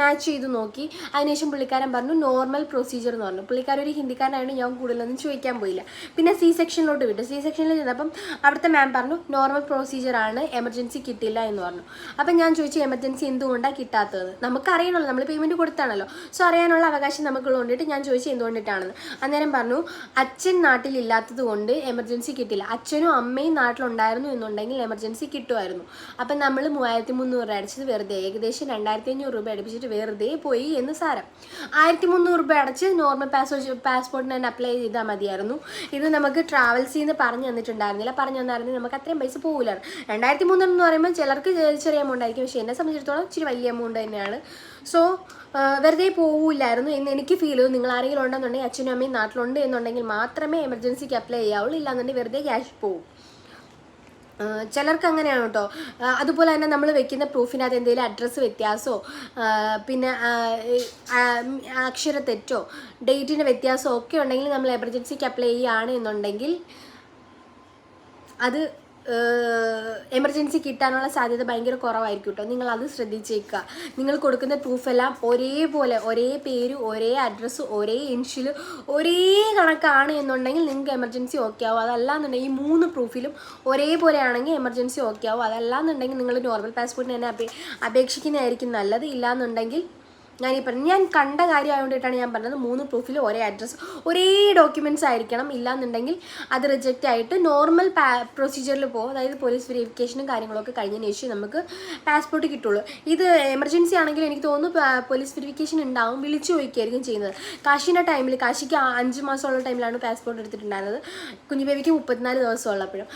മാച്ച് ചെയ്ത് നോക്കി. അതിനുശേഷം പുള്ളിക്കാരൻ പറഞ്ഞു നോർമൽ പ്രൊസീജിയർ എന്ന് പറഞ്ഞു. പുള്ളിക്കാരൻ ഒരു ഹിന്ദിക്കാരനായിട്ട് ഞാൻ കൂടുതലൊന്നും ചോദിക്കാൻ പോയില്ല. പിന്നെ സി സെക്ഷനിലോട്ട് വിട്ടു. സി സെക്ഷനിൽ ചെന്നപ്പം അവിടുത്തെ മാം പറഞ്ഞു നോർമൽ പ്രൊസീജിയറാണ് എമർജൻസി കിട്ടില്ല എന്ന് പറഞ്ഞു. അപ്പം ഞാൻ ചോദിച്ചു എമർജൻസി എന്തുകൊണ്ടാണ് കിട്ടാത്തത്? നമുക്ക് അറിയണമല്ലോ നമ്മൾ പേയ്മെന്റ് കൊടുത്താണല്ലോ. സോ അറിയാനുള്ള അവകാശം നമുക്കുള്ളതുകൊണ്ടിട്ട് ഞാൻ ചോദിച്ചു എന്തുകൊണ്ടിട്ടാണെന്ന്? അന്നേരം പറഞ്ഞു അച്ഛൻ നാട്ടിലില്ലാത്തത് കൊണ്ട് എമർജൻസി കിട്ടില്ല അച്ഛനും അമ്മയും നാട്ടിലുണ്ടായിരുന്നു എന്നുണ്ടെങ്കിൽ എമർജൻസി കിട്ടുമായിരുന്നു. അപ്പം നമ്മൾ മൂവായിരത്തി മുന്നൂറ് രൂപ അടച്ചത് വെറുതെ ഏകദേശം രണ്ടായിരത്തി അഞ്ഞൂറ് രൂപ അടിപ്പിച്ചിട്ട് വെറുതെ പോയി എന്ന് സാരം. ആയിരത്തി മുന്നൂറ് രൂപ അടച്ച് നോർമൽ പാസ്പോർട്ട് പാസ്പോർട്ടിന് തന്നെ അപ്ലൈ ചെയ്താൽ മതിയായിരുന്നു. ഇത് നമുക്ക് ട്രാവൽസിൽ നിന്ന് പറഞ്ഞു തന്നിട്ടുണ്ടായിരുന്നില്ല. പറഞ്ഞു തന്നായിരുന്നെങ്കിൽ നമുക്ക് അത്രയും പൈസ പോകില്ലായിരുന്നു രണ്ടായിരത്തി എന്ന് പറയുമ്പോൾ ചിലർക്ക് ചെറിയ എമൗണ്ട് ആയിരിക്കും. പക്ഷേ എന്നെ സംബന്ധിച്ചിടത്തോളം ഇച്ചിരി വലിയ എമൗണ്ട് തന്നെയാണ്. സോ വെറുതെ പോവില്ലായിരുന്നു എന്ന് എനിക്ക് ഫീൽ ചെയ്തു. നിങ്ങൾ ആരെങ്കിലും ഉണ്ടെന്നുണ്ടെങ്കിൽ അച്ഛനും അമ്മയും നാട്ടിലുണ്ട് എന്നുണ്ടെങ്കിൽ മാത്രമേ എമർജൻസിക്ക് അപ്ലൈ ചെയ്യാവുള്ളൂ ഇല്ലാന്നുണ്ടെങ്കിൽ വെറുതെ ക്യാഷ് പോകും ചിലർക്ക് അങ്ങനെയാണ് കേട്ടോ. അതുപോലെ തന്നെ നമ്മൾ വെക്കുന്ന പ്രൂഫിനകത്ത് എന്തെങ്കിലും അഡ്രസ്സ് വ്യത്യാസമോ പിന്നെ അക്ഷര തെറ്റോ ഡേറ്റിന്റെ വ്യത്യാസമോ ഒക്കെ ഉണ്ടെങ്കിൽ നമ്മൾ എമർജൻസിക്ക് അപ്ലൈ ചെയ്യുകയാണ് എന്നുണ്ടെങ്കിൽ അത് എമർജൻസി കിട്ടാനുള്ള സാധ്യത ഭയങ്കര കുറവായിരിക്കും കേട്ടോ നിങ്ങൾ അത് ശ്രദ്ധിച്ചേക്കുക നിങ്ങൾ കൊടുക്കുന്ന പ്രൂഫെല്ലാം ഒരേപോലെ ഒരേ പേര് ഒരേ അഡ്രസ്സ് ഒരേ ഇൻഷിൽ ഒരേ കണക്കാണ് എന്നുണ്ടെങ്കിൽ നിങ്ങൾക്ക് എമർജൻസി ഓക്കെ ആവും. അതല്ലാന്നുണ്ടെങ്കിൽ ഈ മൂന്ന് പ്രൂഫിലും ഒരേപോലെ ആണെങ്കിൽ എമർജൻസി ഓക്കെ ആവും. അതല്ലാന്നുണ്ടെങ്കിൽ നിങ്ങൾ നോർമൽ പാസ്പോർട്ടിന് തന്നെ അപേ അപേക്ഷിക്കുന്നതായിരിക്കും നല്ലത്. ഇല്ലാന്നുണ്ടെങ്കിൽ ഞാൻ ഈ പറഞ്ഞു ഞാൻ കണ്ട കാര്യം ആയതുകൊണ്ടിട്ടാണ് ഞാൻ പറഞ്ഞത്. മൂന്ന് പ്രൂഫിൽ ഒരേ അഡ്രസ്സ് ഒരേ ഡോക്യുമെന്റ്സ് ആയിരിക്കണം ഇല്ലാന്നുണ്ടെങ്കിൽ അത് റിജക്റ്റ് ആയിട്ട് നോർമൽ പ്രൊസീജിയറിൽ പോകും അതായത് പോലീസ് വെരിഫിക്കേഷനും കാര്യങ്ങളൊക്കെ കഴിഞ്ഞതിന് ശേഷം നമുക്ക് പാസ്പോർട്ട് കിട്ടുള്ളൂ. ഇത് എമർജൻസി ആണെങ്കിൽ എനിക്ക് തോന്നുന്നു പോലീസ് വെരിഫിക്കേഷൻ ഉണ്ടാവും. വിളിച്ചു ചോദിക്കുകയായിരിക്കും ചെയ്യുന്നത്. കാശിന്റെ ടൈമിൽ കാശിക്ക് അഞ്ച് മാസമുള്ള ടൈമിലാണ് പാസ്പോർട്ട് എടുത്തിട്ടുണ്ടായിരുന്നത്. കുഞ്ഞു ബേബിക്ക് മുപ്പത്തിനാല് ദിവസം ഉള്ളപ്പോഴും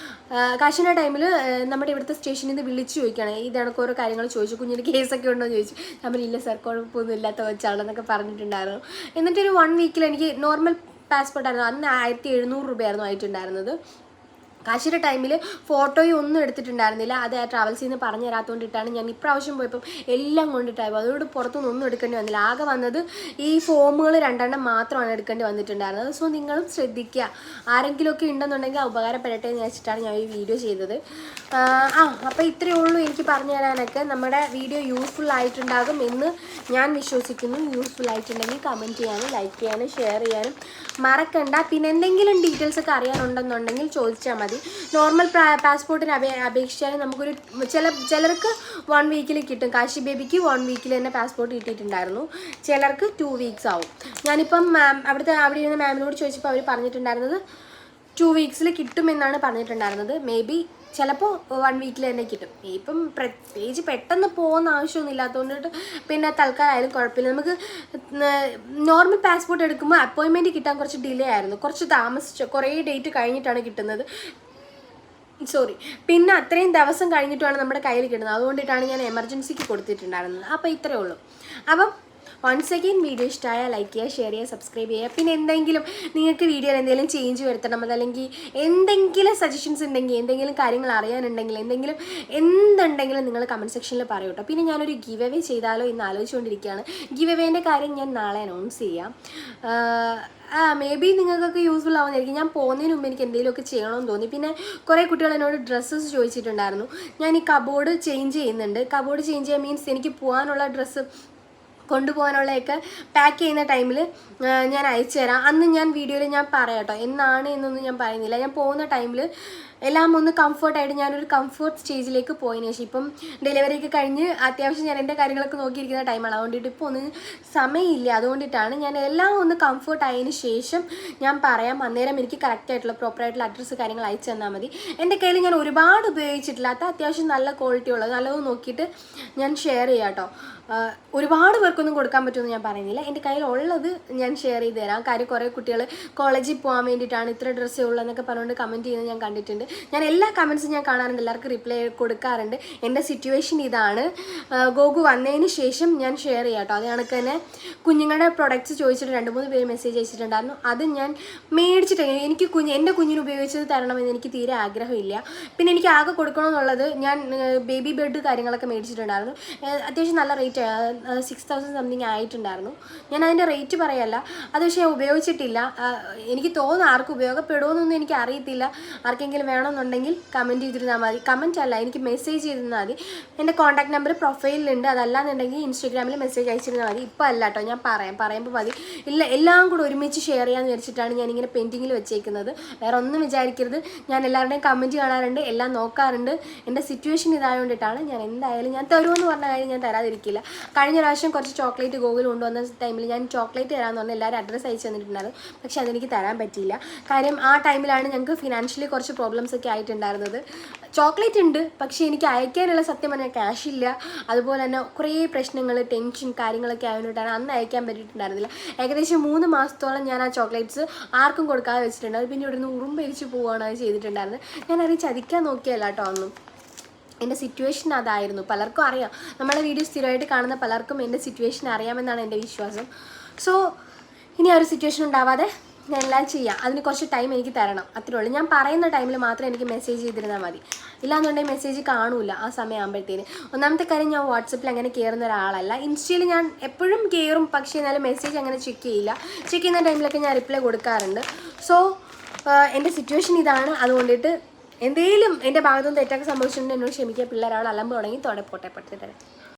കാശിന്റെ ടൈമിൽ നമ്മുടെ ഇവിടുത്തെ സ്റ്റേഷനിൽ നിന്ന് വിളിച്ചു ചോദിക്കുകയാണ്. ഇതാണ് ഓരോ കാര്യങ്ങൾ ചോദിച്ചു. കുഞ്ഞിന് കേസൊക്കെ ഉണ്ടോ എന്ന് ചോദിച്ചു. പറഞ്ഞു, ഇല്ല സർ കുഴപ്പമൊന്നും ഇല്ലാത്ത കൊച്ചാണെന്നൊക്കെ പറഞ്ഞിട്ടുണ്ടായിരുന്നു. എന്നിട്ടൊരു വൺ വീക്കിൽ എനിക്ക് നോർമൽ പാസ്പോർട്ടായിരുന്നു അന്ന് ആയിരത്തി എഴുന്നൂറ് രൂപയായിരുന്നു ആയിട്ടുണ്ടായിരുന്നത്. കാശിയുടെ ടൈമിൽ ഫോട്ടോയും ഒന്നും എടുത്തിട്ടുണ്ടായിരുന്നില്ല. അത് ആ ട്രാവൽസിൽ നിന്ന് പറഞ്ഞു തരാത്തോണ്ടിട്ടാണ് ഞാൻ ഇപ്രാവശ്യം പോയപ്പം എല്ലാം കൊണ്ടിട്ടായി അതുകൊണ്ട് പുറത്തുനിന്ന് ഒന്നും എടുക്കേണ്ടി വന്നില്ല. ആകെ വന്നത് ഈ ഫോമുകൾ രണ്ടെണ്ണം മാത്രമാണ് എടുക്കേണ്ടി വന്നിട്ടുണ്ടായിരുന്നത്. സോ നിങ്ങളും ശ്രദ്ധിക്കുക. ആരെങ്കിലുമൊക്കെ ഉണ്ടെന്നുണ്ടെങ്കിൽ ഉപകാരപ്പെടട്ടെ എന്ന് വെച്ചിട്ടാണ് ഞാൻ ഈ വീഡിയോ ചെയ്തത്. ആ, അപ്പോൾ ഇത്രയേ ഉള്ളൂ എനിക്ക് പറഞ്ഞു തരാനൊക്കെ. നമ്മുടെ വീഡിയോ യൂസ്ഫുൾ ആയിട്ടുണ്ടാകും എന്ന് ഞാൻ വിശ്വസിക്കുന്നു. യൂസ്ഫുൾ ആയിട്ടുണ്ടെങ്കിൽ കമന്റ് ചെയ്യാനും ലൈക്ക് ചെയ്യാനും ഷെയർ ചെയ്യാനും മറക്കണ്ട. പിന്നെ എന്തെങ്കിലും ഡീറ്റെയിൽസ് ഒക്കെ അറിയാനുണ്ടെന്നുണ്ടെങ്കിൽ ചോദിച്ചാൽ മതി. നോർമൽ പാസ്പോർട്ടിന് അപേ അപേക്ഷിച്ചാൽ നമുക്കൊരു ചില ചിലർക്ക് വൺ വീക്കിൽ കിട്ടും. കാശി ബേബിക്ക് വൺ വീക്കിൽ തന്നെ പാസ്പോർട്ട് കിട്ടിയിട്ടുണ്ടായിരുന്നു. ചിലർക്ക് ടു വീക്സ് ആവും. ഞാനിപ്പം മാം അവിടുത്തെ അവിടെ ഇരുന്ന മാമിനോട് ചോദിച്ചപ്പോൾ അവർ പറഞ്ഞിട്ടുണ്ടായിരുന്നത് ടു വീക്സിൽ കിട്ടുമെന്നാണ് പറഞ്ഞിട്ടുണ്ടായിരുന്നത്. മേ ബി ചിലപ്പോൾ വൺ വീക്കിൽ തന്നെ കിട്ടും. ഇപ്പം പ്രത്യേകിച്ച് പെട്ടെന്ന് പോകുന്ന ആവശ്യമൊന്നും ഇല്ലാത്തതുകൊണ്ട് പിന്നെ തൽക്കാലമായാലും കുഴപ്പമില്ല. നമുക്ക് നോർമൽ പാസ്പോർട്ട് എടുക്കുമ്പോൾ അപ്പോയിൻമെന്റ് കിട്ടാൻ കുറച്ച് ഡിലേ ആയിരുന്നു. കുറച്ച് താമസിച്ചു കുറേ ഡേറ്റ് കഴിഞ്ഞിട്ടാണ് കിട്ടുന്നത്. സോറി പിന്നെ അത്രയും ദിവസം കഴിഞ്ഞിട്ടുമാണ് നമ്മുടെ കയ്യിൽ കിട്ടുന്നത്. അതുകൊണ്ടിട്ടാണ് ഞാൻ എമർജൻസിക്ക് കൊടുത്തിട്ടുണ്ടായിരുന്നത്. അപ്പോൾ ഇത്രയേ ഉള്ളൂ. അപ്പം വൺസ് അഗെയിൻ വീഡിയോ ഇഷ്ടമായ ലൈക്ക് ചെയ്യുക ഷെയർ ചെയ്യുക സബ്സ്ക്രൈബ് ചെയ്യുക പിന്നെ എന്തെങ്കിലും നിങ്ങൾക്ക് വീഡിയോയിൽ എന്തെങ്കിലും ചേഞ്ച് വരുത്തണം അതല്ലെങ്കിൽ എന്തെങ്കിലും സജഷൻസ് ഉണ്ടെങ്കിൽ എന്തെങ്കിലും കാര്യങ്ങൾ അറിയാനുണ്ടെങ്കിൽ എന്തെങ്കിലും എന്തുണ്ടെങ്കിലും നിങ്ങൾ കമന്റ് സെക്ഷനിൽ പറയൂ കേട്ടോ പിന്നെ ഞാനൊരു ഗിവ് അവേ ചെയ്താലോ എന്ന് ആലോചിച്ചുകൊണ്ടിരിക്കുകയാണ്. ഗിവ് അവേന്റെ കാര്യം ഞാൻ നാളെ അനൗൺസ് ചെയ്യാം. ആ മേ ബി നിങ്ങൾക്കൊക്കെ യൂസ്ഫുൾ ആവുന്നതായിരിക്കും. ഞാൻ പോകുന്നതിന് മുമ്പ് എനിക്ക് എന്തെങ്കിലുമൊക്കെ ചെയ്യണമെന്ന് തോന്നി. പിന്നെ കുറേ കുട്ടികൾ എന്നോട് ഡ്രസ്സസ് ചോദിച്ചിട്ടുണ്ടായിരുന്നു. ഞാൻ ഈ കബോർഡ് ചേഞ്ച് ചെയ്യുന്നുണ്ട്. കബോർഡ് ചേഞ്ച് ചെയ്യാൻ മീൻസ് എനിക്ക് പോകാനുള്ള ഡ്രസ്സ് കൊണ്ടുപോകാനുള്ളതൊക്കെ പാക്ക് ചെയ്യുന്ന ടൈമിൽ ഞാൻ അയച്ചു തരാം അന്ന് ഞാൻ വീഡിയോയിൽ ഞാൻ പറയാം കേട്ടോ എന്നാണ് എന്നൊന്നും ഞാൻ പറയുന്നില്ല. ഞാൻ പോകുന്ന ടൈമിൽ എല്ലാം ഒന്ന് കംഫർട്ടായിട്ട് ഞാനൊരു കംഫർട്ട് സ്റ്റേജിലേക്ക് പോയതിനു ശേഷം ഇപ്പം ഡെലിവറി ഒക്കെ കഴിഞ്ഞ് അത്യാവശ്യം ഞാൻ എന്റെ കാര്യങ്ങളൊക്കെ നോക്കിയിരിക്കുന്ന ടൈമാണ് അതുകൊണ്ടിട്ട് ഇപ്പോൾ ഒന്ന് സമയമില്ല. അതുകൊണ്ടിട്ടാണ് ഞാൻ എല്ലാം ഒന്ന് കംഫർട്ട് ആയതിന് ശേഷം ഞാൻ പറയാം അന്നേരം എനിക്ക് കറക്റ്റായിട്ടുള്ള പ്രോപ്പറായിട്ടുള്ള അഡ്രസ്സ് കാര്യങ്ങൾ അയച്ചു തന്നാൽ മതി. എന്റെ കയ്യിൽ ഞാൻ ഒരുപാട് ഉപയോഗിച്ചിട്ടില്ലാത്ത അത്യാവശ്യം നല്ല ക്വാളിറ്റി ഉള്ളത് നല്ലത് നോക്കിയിട്ട് ഞാൻ ഷെയർ ചെയ്യാം കേട്ടോ. ഒരുപാട് പേർക്കൊന്നും കൊടുക്കാൻ പറ്റുമെന്ന് ഞാൻ പറയുന്നില്ല. എന്റെ കയ്യിൽ ഉള്ളത് ഞാൻ ഷെയർ ചെയ്ത് തരാം. കാര്യം കുറേ കുട്ടികൾ കോളേജിൽ പോകാൻ വേണ്ടിയിട്ടാണ് ഇത്ര ഡ്രസ്സേ ഉള്ളൂ എന്നൊക്കെ പറഞ്ഞുകൊണ്ട് കമന്റ് ചെയ്യുന്നത് ഞാൻ കണ്ടിട്ടുണ്ട്. ഞാൻ എല്ലാ കമൻസും ഞാൻ കാണാറുണ്ട്. എല്ലാവർക്കും റിപ്ലൈ കൊടുക്കാറുണ്ട്. എന്റെ സിറ്റുവേഷൻ ഇതാണ്. ഗോഗു വന്നതിന് ശേഷം ഞാൻ ഷെയർ ചെയ്യാം കേട്ടോ അത് കണക്ക് തന്നെ കുഞ്ഞുങ്ങളുടെ പ്രൊഡക്റ്റ്സ് ചോദിച്ചിട്ട് രണ്ട് മൂന്ന് പേര് മെസ്സേജ് അയച്ചിട്ടുണ്ടായിരുന്നു. അത് ഞാൻ മേടിച്ചിട്ട് എനിക്ക് കുഞ്ഞ് എന്റെ കുഞ്ഞിന് ഉപയോഗിച്ചത് തരണമെന്ന് എനിക്ക് തീരെ ആഗ്രഹമില്ല. പിന്നെ എനിക്ക് ആകെ കൊടുക്കണമെന്നുള്ളത് ഞാൻ ബേബി ബെഡ് കാര്യങ്ങളൊക്കെ മേടിച്ചിട്ടുണ്ടായിരുന്നു. അത്യാവശ്യം നല്ല റേറ്റ് സിക്സ് തൗസൻഡ് സംതിങ് ആയിട്ടുണ്ടായിരുന്നു. ഞാൻ അതിന്റെ റേറ്റ് പറയല്ല. അത് പക്ഷേ ഉപയോഗിച്ചിട്ടില്ല. എനിക്ക് തോന്നുന്നു ആർക്കും ഉപയോഗപ്പെടുമെന്നൊന്നും എനിക്ക് അറിയത്തില്ല. ആർക്കെങ്കിലും വേണമെന്നുണ്ടെങ്കിൽ കമന്റ് ചെയ്തിരുന്നാൽ മതി. കമന്റ് അല്ല എനിക്ക് മെസ്സേജ് ചെയ്തിരുന്നാൽ മതി. എന്റെ കോൺടാക്ട് നമ്പർ പ്രൊഫൈലിലുണ്ട് അതല്ലാന്നുണ്ടെങ്കിൽ ഇൻസ്റ്റാഗ്രാമിൽ മെസ്സേജ് അയച്ചിരുന്നാൽ മതി. ഇപ്പോൾ അല്ല കേട്ടോ ഞാൻ പറയാം. പറയുമ്പോൾ മതി. ഇല്ല എല്ലാം കൂടെ ഒരുമിച്ച് ഷെയർ ചെയ്യാമെന്ന് വിചാരിച്ചിട്ടാണ് ഞാൻ ഇങ്ങനെ പെൻഡിങ്ങിൽ വെച്ചേക്കുന്നത്. വേറെ ഒന്നും വിചാരിക്കരുത്. ഞാൻ എല്ലാവരുടെയും കമന്റ് കാണാറുണ്ട്. എല്ലാം നോക്കാറുണ്ട്. എന്റെ സിറ്റുവേഷൻ ഇതായതുകൊണ്ടിട്ടാണ് ഞാൻ എന്തായാലും ഞാൻ തരുമെന്ന് പറഞ്ഞ കാര്യം ഞാൻ തരാതിരിക്കില്ല. കഴിഞ്ഞ പ്രാവശ്യം കുറച്ച് ചോക്ലേറ്റ് ഗോകുൽ കൊണ്ടുവന്ന ടൈമിൽ ഞാൻ ചോക്ലേറ്റ് തരാമെന്ന് പറഞ്ഞാൽ എല്ലാവരും അഡ്രസ്സ് അയച്ചു തന്നിട്ടുണ്ടായിരുന്നു. പക്ഷേ അതെനിക്ക് തരാൻ പറ്റിയില്ല. കാര്യം ആ ടൈമിലാണ് ഞങ്ങൾക്ക് ഫിനാൻഷ്യലി കുറച്ച് പ്രോബ്ലംസ് ഒക്കെ ആയിട്ടുണ്ടായിരുന്നത്. ചോക്ലേറ്റ് ഉണ്ട്. പക്ഷേ എനിക്ക് അയക്കാനുള്ള സത്യം പറഞ്ഞാൽ ക്യാഷ് ഇല്ല. അതുപോലെ തന്നെ കുറേ പ്രശ്നങ്ങൾ ടെൻഷൻ കാര്യങ്ങളൊക്കെ ആയതുകൊണ്ടാണ് അന്ന് അയക്കാൻ പറ്റിയിട്ടുണ്ടായിരുന്നില്ല. ഏകദേശം മൂന്ന് മാസത്തോളം ഞാൻ ആ ചോക്ലേറ്റ്സ് ആർക്കും കൊടുക്കാതെ വെച്ചിട്ടുണ്ട്. അത് പിന്നെ ഇവിടുന്ന് ഉറുമ്പരിച്ച് പോവുകയാണ് അത് ചെയ്തിട്ടുണ്ടായിരുന്നത്. അറിയി ചതിക്കാൻ നോക്കിയല്ല കേട്ടോ ഒന്നും എന്റെ സിറ്റുവേഷൻ അതായിരുന്നു. പലർക്കും അറിയാം. നമ്മളെ വീഡിയോ സ്ഥിരമായിട്ട് കാണുന്ന പലർക്കും എന്റെ സിറ്റുവേഷൻ അറിയാമെന്നാണ് എന്റെ വിശ്വാസം. സോ ഇനി ആ ഒരു സിറ്റുവേഷൻ ഉണ്ടാവാതെ ഞാൻ എല്ലാം ചെയ്യാം. അതിന് കുറച്ച് ടൈം എനിക്ക് തരണം. അത്രേ ഉള്ളൂ. ഞാൻ പറയുന്ന ടൈമിൽ മാത്രം എനിക്ക് മെസ്സേജ് ചെയ്തിരുന്നാൽ മതി. ഇല്ലാന്നുണ്ടെങ്കിൽ മെസ്സേജ് കാണൂല ആ സമയമാകുമ്പോഴത്തേന് ഒന്നാമത്തെ കാര്യം ഞാൻ വാട്സപ്പിൽ അങ്ങനെ കയറുന്ന ഒരാളല്ല. ഇൻസ്റ്റയിൽ ഞാൻ എപ്പോഴും കയറും പക്ഷേ എന്നാലും മെസ്സേജ് അങ്ങനെ ചെക്ക് ചെയ്യില്ല. ചെക്ക് ചെയ്യുന്ന ടൈമിലൊക്കെ ഞാൻ റിപ്ലൈ കൊടുക്കാറുണ്ട്. സോ എന്റെ സിറ്റുവേഷൻ ഇതാണ്. അതുകൊണ്ടിട്ട് എന്തെങ്കിലും എന്റെ ഭാഗത്തുനിന്ന് തെറ്റൊക്കെ സംഭവിച്ചിട്ടുണ്ടെങ്കിൽ എന്നോട് ക്ഷമിക്കുക. പിള്ളേരാണ് അലമ്പ് തുടങ്ങി തോടെ പോട്ടെ പെട്ടിട്ട്